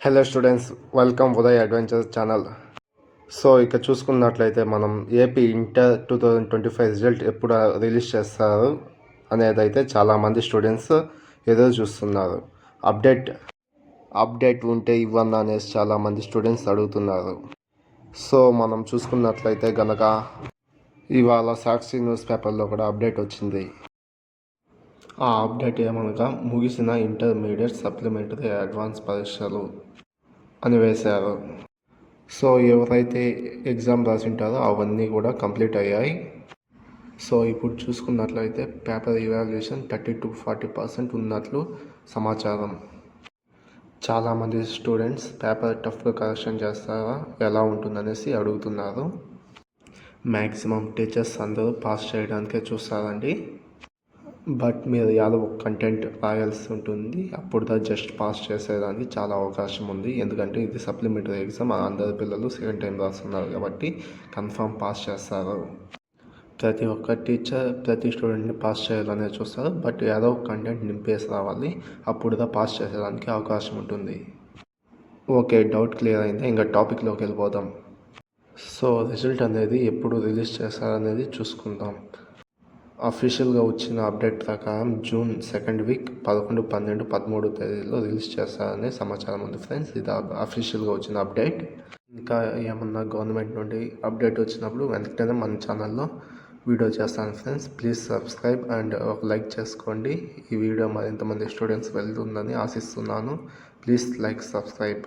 Hello students welcome Uday adventure channel so ఇక చూసుకున్నట్లయితే మనం AP inter two thousand twenty five result ఎప్పుడు release చేస్తారు అనేది అయితే చాలామంది స్టూడెంట్స్ ఎదురు చూస్తున్నారు. అప్డేట్ అప్డేట్ ఉంటే ఇవ్వన్నా అనేసి చాలామంది స్టూడెంట్స్ అడుగుతున్నారు. సో మనం చూసుకున్నట్లయితే గనక ఇవాళ సాక్షి న్యూస్ పేపర్లో కూడా అప్డేట్ వచ్చింది. ఆ అప్డేట్ ఏమనగా ముగిసిన ఇంటర్మీడియట్ సప్లిమెంటరీ అడ్వాన్స్ పరీక్షలు అని వేశారు సో ఎవరైతే ఎగ్జామ్ రాసింటారో అవన్నీ కూడా కంప్లీట్ అయ్యాయి. సో ఇప్పుడు చూసుకున్నట్లయితే paper evaluation thirty to forty percent ఉన్నట్లు సమాచారం. చాలామంది స్టూడెంట్స్ పేపర్ టఫ్గా కరెక్షన్ చేస్తారా ఎలా ఉంటుందనేసి అడుగుతున్నారు. మ్యాక్సిమం టీచర్స్ అందరూ పాస్ చేయడానికే చూస్తారండి. బట్ మీరు ఏదో ఒక కంటెంట్ రాయాల్సి ఉంటుంది. అప్పుడు దా జస్ట్ పాస్ చేసేదానికి చాలా అవకాశం ఉంది. ఎందుకంటే ఇది సప్లిమెంటరీ ఎగ్జామ్ అందరు పిల్లలు సెకండ్ టైం రాస్తున్నారు కాబట్టి కన్ఫామ్ పాస్ చేస్తారు. ప్రతి ఒక్క టీచర్ ప్రతి స్టూడెంట్ని పాస్ చేయాలనే చూస్తారు. బట్ ఏదో ఒక కంటెంట్ నింపేసి రావాలి. అప్పుడు దా పాస్ చేసేదానికి అవకాశం ఉంటుంది. ఓకే డౌట్ క్లియర్ అయింది. ఇంకా టాపిక్లోకి వెళ్ళిపోదాం. సో రిజల్ట్ అనేది ఎప్పుడు రిలీజ్ చేస్తారనేది చూసుకుందాం. అఫీషియల్గా వచ్చిన అప్డేట్ ప్రకారం జూన్ సెకండ్ వీక్ పదకొండు పన్నెండు పదమూడు తేదీలో రిలీజ్ చేస్తారనే సమాచారం ఉంది ఫ్రెండ్స్ ఇది అఫీషియల్గా వచ్చిన అప్డేట్ ఇంకా ఏమన్నా గవర్నమెంట్ నుండి అప్డేట్ వచ్చినప్పుడు వెంటనే మన ఛానల్లో వీడియో చేస్తాను ఫ్రెండ్స్ ప్లీజ్ సబ్స్క్రైబ్ అండ్ ఒక లైక్ చేసుకోండి. ఈ వీడియో మరింతమంది స్టూడెంట్స్ వెళ్తుందని ఆశిస్తున్నాను. Please like subscribe